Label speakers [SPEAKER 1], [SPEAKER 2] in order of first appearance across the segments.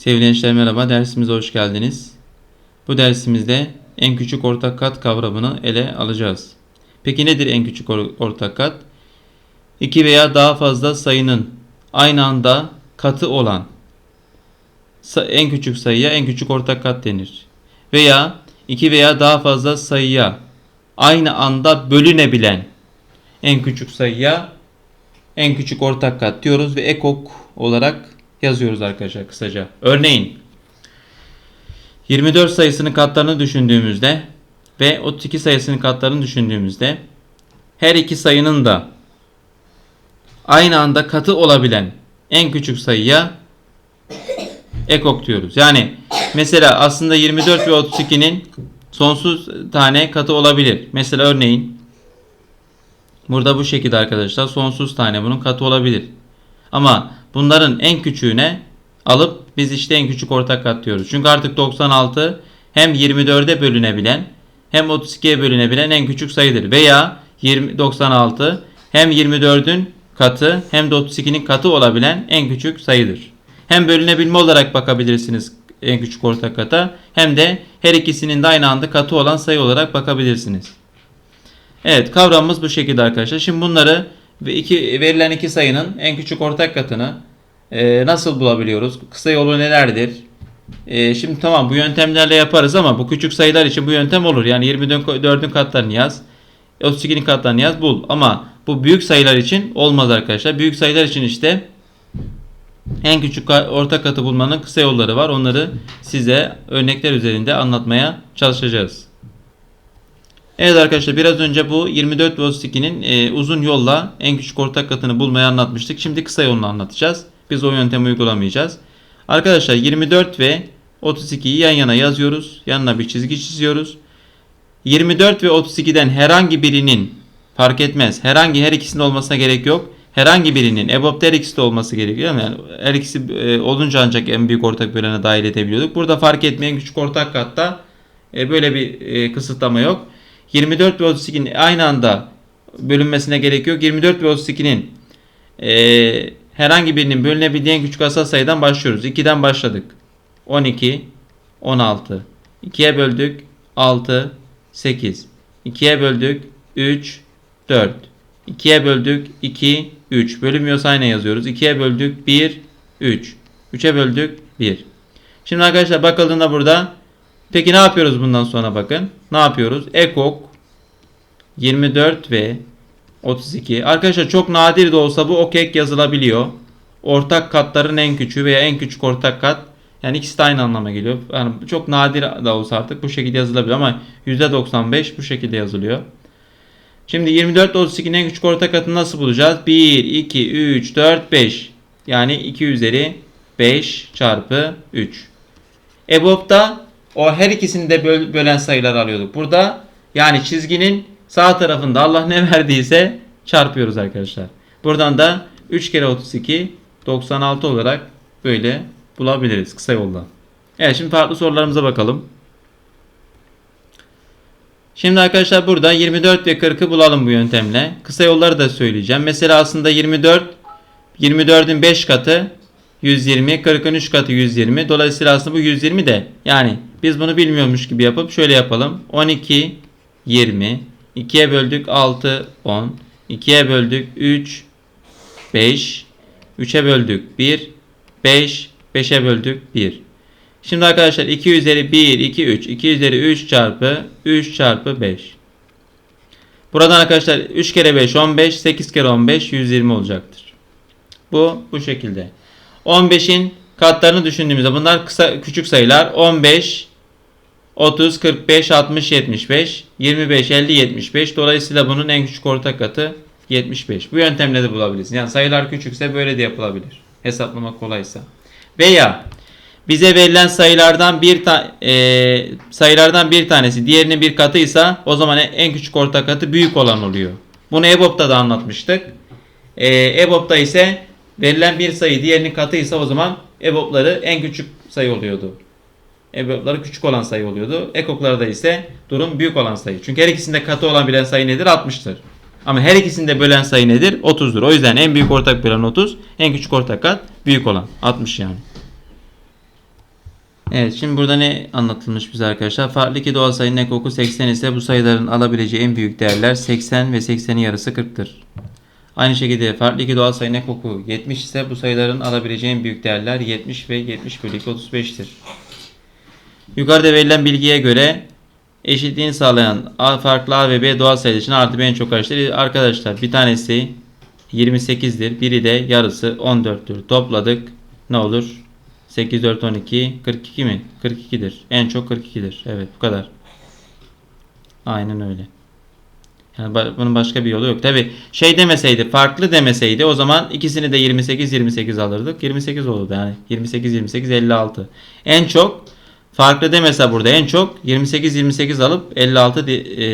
[SPEAKER 1] Sevgili gençler merhaba, dersimize hoş geldiniz. Bu dersimizde en küçük ortak kat kavramını ele alacağız. Peki nedir en küçük or- ortak kat? İki veya daha fazla sayının aynı anda katı olan en küçük sayıya en küçük ortak kat denir. Veya iki veya daha fazla sayıya aynı anda bölünebilen en küçük sayıya en küçük ortak kat diyoruz ve ekok olarak yazıyoruz arkadaşlar kısaca. Örneğin 24 sayısının katlarını düşündüğümüzde ve 32 sayısının katlarını düşündüğümüzde her iki sayının da aynı anda katı olabilen en küçük sayıya ekok diyoruz. Yani mesela aslında 24 ve 32'nin sonsuz tane katı olabilir. Mesela örneğin Burada bu şekilde arkadaşlar sonsuz tane bunun katı olabilir. Ama bunların en küçüğüne alıp biz işte en küçük ortak kat diyoruz. Çünkü artık 96 hem 24'e bölünebilen hem 32'ye bölünebilen en küçük sayıdır. Veya 20, 96 hem 24'ün katı hem de 32'nin katı olabilen en küçük sayıdır. Hem bölünebilme olarak bakabilirsiniz en küçük ortak kata hem de her ikisinin de aynı anda katı olan sayı olarak bakabilirsiniz. Evet kavramımız bu şekilde arkadaşlar. Şimdi bunları ve iki verilen iki sayının en küçük ortak katını e, nasıl bulabiliyoruz? Kısa yolu nelerdir? E, şimdi tamam bu yöntemlerle yaparız ama bu küçük sayılar için bu yöntem olur. Yani 24'ün katlarını yaz. 32'nin katlarını yaz bul. Ama bu büyük sayılar için olmaz arkadaşlar. Büyük sayılar için işte en küçük ortak katı bulmanın kısa yolları var. Onları size örnekler üzerinde anlatmaya çalışacağız. Evet arkadaşlar biraz önce bu 24 ve 32'nin e, uzun yolla en küçük ortak katını bulmayı anlatmıştık. Şimdi kısa yolunu anlatacağız. Biz o yöntemi uygulamayacağız. Arkadaşlar 24 ve 32'yi yan yana yazıyoruz. Yanına bir çizgi çiziyoruz. 24 ve 32'den herhangi birinin fark etmez. Herhangi her ikisinde olmasına gerek yok. Herhangi birinin EBOB'da her ikisi de olması gerekiyor. Yani her ikisi e, olunca ancak en büyük ortak bölene dahil edebiliyorduk. Burada fark etmeyen küçük ortak katta e, böyle bir e, kısıtlama yok. 24 ve 32'nin aynı anda bölünmesine gerek yok. 24 ve 32'nin e, herhangi birinin bölünebildiği en küçük asal sayıdan başlıyoruz. 2'den başladık. 12, 16. 2'ye böldük 6, 8. 2'ye böldük 3, 4. 2'ye böldük 2, 3. Bölünmüyorsa aynı yazıyoruz. 2'ye böldük 1, 3. 3'e böldük 1. Şimdi arkadaşlar bakıldığında burada Peki ne yapıyoruz bundan sonra bakın. Ne yapıyoruz? Ekok 24 ve 32. Arkadaşlar çok nadir de olsa bu okek yazılabiliyor. Ortak katların en küçüğü veya en küçük ortak kat. Yani ikisi de aynı anlama geliyor. Yani çok nadir de olsa artık bu şekilde yazılabilir ama %95 bu şekilde yazılıyor. Şimdi 24 ile 32'nin en küçük ortak katını nasıl bulacağız? 1, 2, 3, 4, 5. Yani 2 üzeri 5 çarpı 3. EBOB'da o her ikisini de böl- bölen sayılar alıyorduk. Burada yani çizginin sağ tarafında Allah ne verdiyse çarpıyoruz arkadaşlar. Buradan da 3 kere 32 96 olarak böyle bulabiliriz kısa yoldan. Evet şimdi farklı sorularımıza bakalım. Şimdi arkadaşlar burada 24 ve 40'ı bulalım bu yöntemle. Kısa yolları da söyleyeceğim. Mesela aslında 24 24'ün 5 katı 120, 40'ın 3 katı 120. Dolayısıyla aslında bu 120 de yani biz bunu bilmiyormuş gibi yapıp şöyle yapalım. 12, 20. 2'ye böldük 6, 10. 2'ye böldük 3, 5. 3'e böldük 1, 5. 5'e böldük 1. Şimdi arkadaşlar 2 üzeri 1, 2, 3. 2 üzeri 3 çarpı 3 çarpı 5. Buradan arkadaşlar 3 kere 5 15, 8 kere 15 120 olacaktır. Bu bu şekilde. 15'in katlarını düşündüğümüzde bunlar kısa küçük sayılar. 15 30 45 60 75 25 50 75. Dolayısıyla bunun en küçük ortak katı 75. Bu yöntemle de bulabiliriz. Yani sayılar küçükse böyle de yapılabilir. Hesaplamak kolaysa. Veya bize verilen sayılardan bir ta e, sayılardan bir tanesi diğerinin bir katıysa o zaman en küçük ortak katı büyük olan oluyor. Bunu EBOB'da da anlatmıştık. E, EBOB'da ise verilen bir sayı diğerinin katıysa o zaman EBOB'ları en küçük sayı oluyordu. EBOB'ları küçük olan sayı oluyordu. EKOK'larda ise durum büyük olan sayı. Çünkü her ikisinde katı olan bilen sayı nedir? 60'tır. Ama her ikisinde bölen sayı nedir? 30'dur. O yüzden en büyük ortak bölen 30, en küçük ortak kat büyük olan 60 yani. Evet şimdi burada ne anlatılmış bize arkadaşlar? Farklı iki doğal sayının ekoku 80 ise bu sayıların alabileceği en büyük değerler 80 ve 80'in yarısı 40'tır. Aynı şekilde farklı iki doğal sayının ekoku 70 ise bu sayıların alabileceği en büyük değerler 70 ve 70 bölü 2 35'tir. Yukarıda verilen bilgiye göre eşitliğini sağlayan farklı A ve B doğal sayılar için artı B çok kaçtır? Arkadaşlar bir tanesi 28'dir. Biri de yarısı 14'tür. Topladık. Ne olur? 8, 4, 12. 42 mi? 42'dir. En çok 42'dir. Evet bu kadar. Aynen öyle. Yani bunun başka bir yolu yok. Tabi şey demeseydi farklı demeseydi o zaman ikisini de 28 28 alırdık. 28 olurdu yani. 28 28 56. En çok farklı demese burada en çok 28 28 alıp 56 di- e,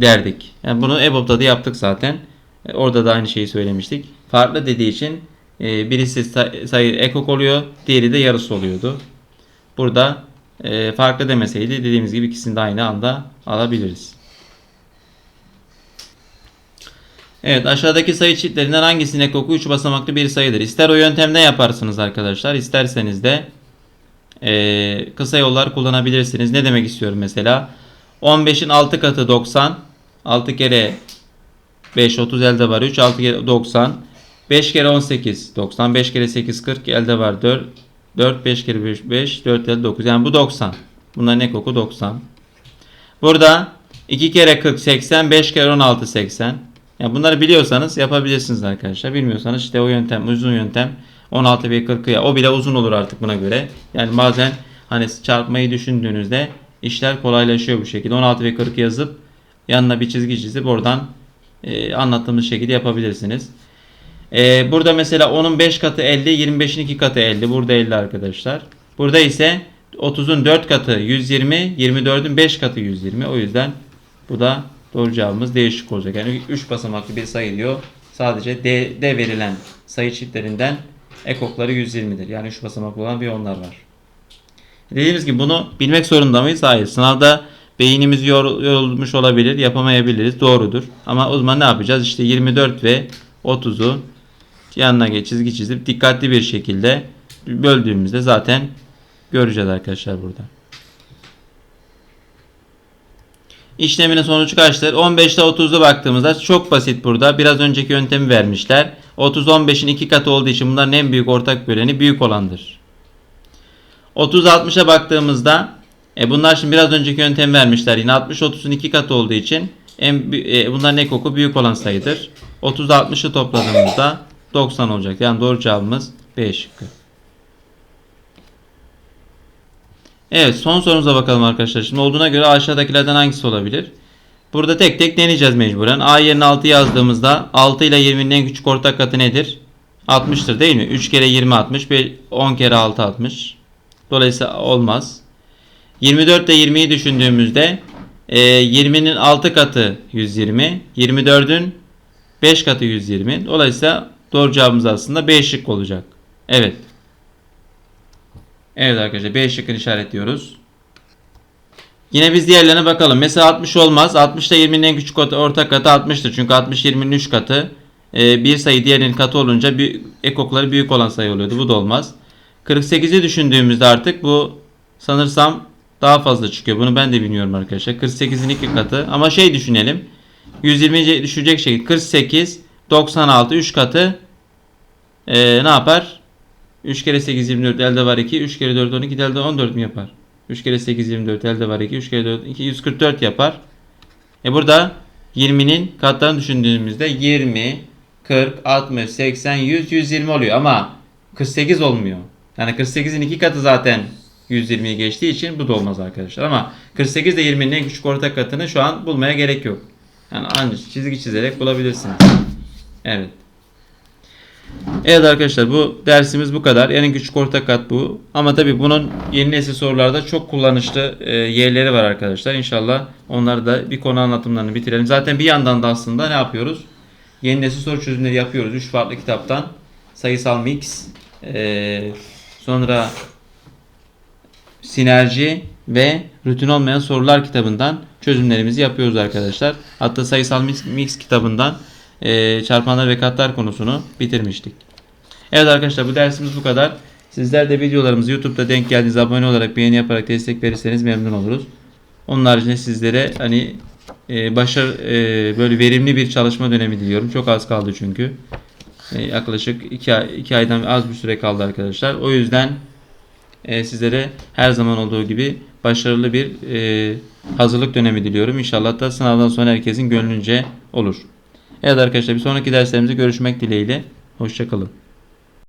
[SPEAKER 1] derdik. Yani bunu EBOB'da da yaptık zaten. E, Orada da aynı şeyi söylemiştik. Farklı dediği için e, birisi say- sayı ekok oluyor, diğeri de yarısı oluyordu. Burada e, farklı demeseydi dediğimiz gibi ikisini de aynı anda alabiliriz. Evet aşağıdaki sayı çiftlerinden hangisinin ekoku 3 basamaklı bir sayıdır? İster o yöntemden yaparsınız arkadaşlar. isterseniz de e, kısa yollar kullanabilirsiniz. Ne demek istiyorum mesela? 15'in 6 katı 90. 6 kere 5 30 elde var 3 6 kere 90 5 kere 18 90 5 kere 8 40 elde var 4 4 5 kere 5 5 4 elde 9 yani bu 90 bunların ne koku 90 burada 2 kere 40 80 5 kere 16 80 yani bunları biliyorsanız yapabilirsiniz arkadaşlar bilmiyorsanız işte o yöntem uzun yöntem 16 ve 40 ya o bile uzun olur artık buna göre yani bazen hani çarpmayı düşündüğünüzde işler kolaylaşıyor bu şekilde 16 ve 40 yazıp yanına bir çizgi çizip oradan e, anlattığımız şekilde yapabilirsiniz. E, burada mesela 10'un 5 katı 50, 25'in 2 katı 50. Burada 50 arkadaşlar. Burada ise 30'un 4 katı 120, 24'ün 5 katı 120. O yüzden bu da doğru cevabımız değişik olacak. Yani 3 basamaklı bir sayı diyor. Sadece D, D verilen sayı çiftlerinden ekokları 120'dir. Yani 3 basamaklı olan bir onlar var. Dediğimiz gibi bunu bilmek zorunda mıyız? Hayır. Sınavda beynimiz yor- yorulmuş olabilir, yapamayabiliriz. Doğrudur. Ama o zaman ne yapacağız? İşte 24 ve 30'u yanına geç çizgi çizip dikkatli bir şekilde böldüğümüzde zaten göreceğiz arkadaşlar burada. İşleminin sonucu kaçtır? 15'te 30'u baktığımızda çok basit burada. Biraz önceki yöntemi vermişler. 30 15'in 2 katı olduğu için bunların en büyük ortak böleni büyük olandır. 30 60'a baktığımızda e bunlar şimdi biraz önceki yöntem vermişler. Yine 60 30'un 2 katı olduğu için en e, bunların ekoku büyük olan sayıdır. 30 60'ı topladığımızda 90 olacak. Yani doğru cevabımız B şıkkı. Evet son sorumuza bakalım arkadaşlar. Şimdi olduğuna göre aşağıdakilerden hangisi olabilir? Burada tek tek deneyeceğiz mecburen. A yerine 6 yazdığımızda 6 ile 20'nin en küçük ortak katı nedir? 60'tır değil mi? 3 kere 20 60. 10 kere 6 60. Dolayısıyla olmaz. 24 ile 20'yi düşündüğümüzde e, 20'nin 6 katı 120. 24'ün 5 katı 120. Dolayısıyla doğru cevabımız aslında B şık olacak. Evet. Evet arkadaşlar B şıkkını işaretliyoruz. Yine biz diğerlerine bakalım. Mesela 60 olmaz. 60 da 20'nin en küçük orta- ortak katı 60'tır. Çünkü 60 20'nin 3 katı. Ee, bir sayı diğerinin katı olunca bir, ekokları büyük olan sayı oluyordu. Bu da olmaz. 48'i düşündüğümüzde artık bu sanırsam daha fazla çıkıyor. Bunu ben de bilmiyorum arkadaşlar. 48'in 2 katı. Ama şey düşünelim. 120 düşecek şekilde 48 96 3 katı ee, ne yapar? 3 kere 8 24 elde var 2. 3 kere 4 12 elde 14 mi yapar? 3 kere 8 24 elde var 2. 3 kere 4 2 144 yapar. E burada 20'nin katlarını düşündüğümüzde 20 40 60 80 100 120 oluyor ama 48 olmuyor. Yani 48'in 2 katı zaten 120'yi geçtiği için bu da olmaz arkadaşlar. Ama 48 ile 20'nin en küçük ortak katını şu an bulmaya gerek yok. Yani ancak çizgi çizerek bulabilirsiniz. Evet. Evet arkadaşlar bu dersimiz bu kadar. En küçük ortak kat bu. Ama tabi bunun yeni nesil sorularda çok kullanışlı e, yerleri var arkadaşlar. İnşallah onları da bir konu anlatımlarını bitirelim. Zaten bir yandan da aslında ne yapıyoruz? Yeni nesil soru çözümleri yapıyoruz. 3 farklı kitaptan. Sayısal mix, e, sonra sinerji ve rutin olmayan sorular kitabından çözümlerimizi yapıyoruz arkadaşlar. Hatta sayısal mix, mix kitabından e, çarpanlar ve katlar konusunu bitirmiştik. Evet arkadaşlar bu dersimiz bu kadar. Sizler de videolarımızı YouTube'da denk geldiğiniz abone olarak beğeni yaparak destek verirseniz memnun oluruz. Onun haricinde sizlere hani e, başarı e, böyle verimli bir çalışma dönemi diliyorum. Çok az kaldı çünkü. E, yaklaşık 2 ay, iki aydan az bir süre kaldı arkadaşlar. O yüzden e, sizlere her zaman olduğu gibi başarılı bir e, hazırlık dönemi diliyorum. İnşallah da sınavdan sonra herkesin gönlünce olur. Evet arkadaşlar bir sonraki derslerimizde görüşmek dileğiyle. Hoşçakalın.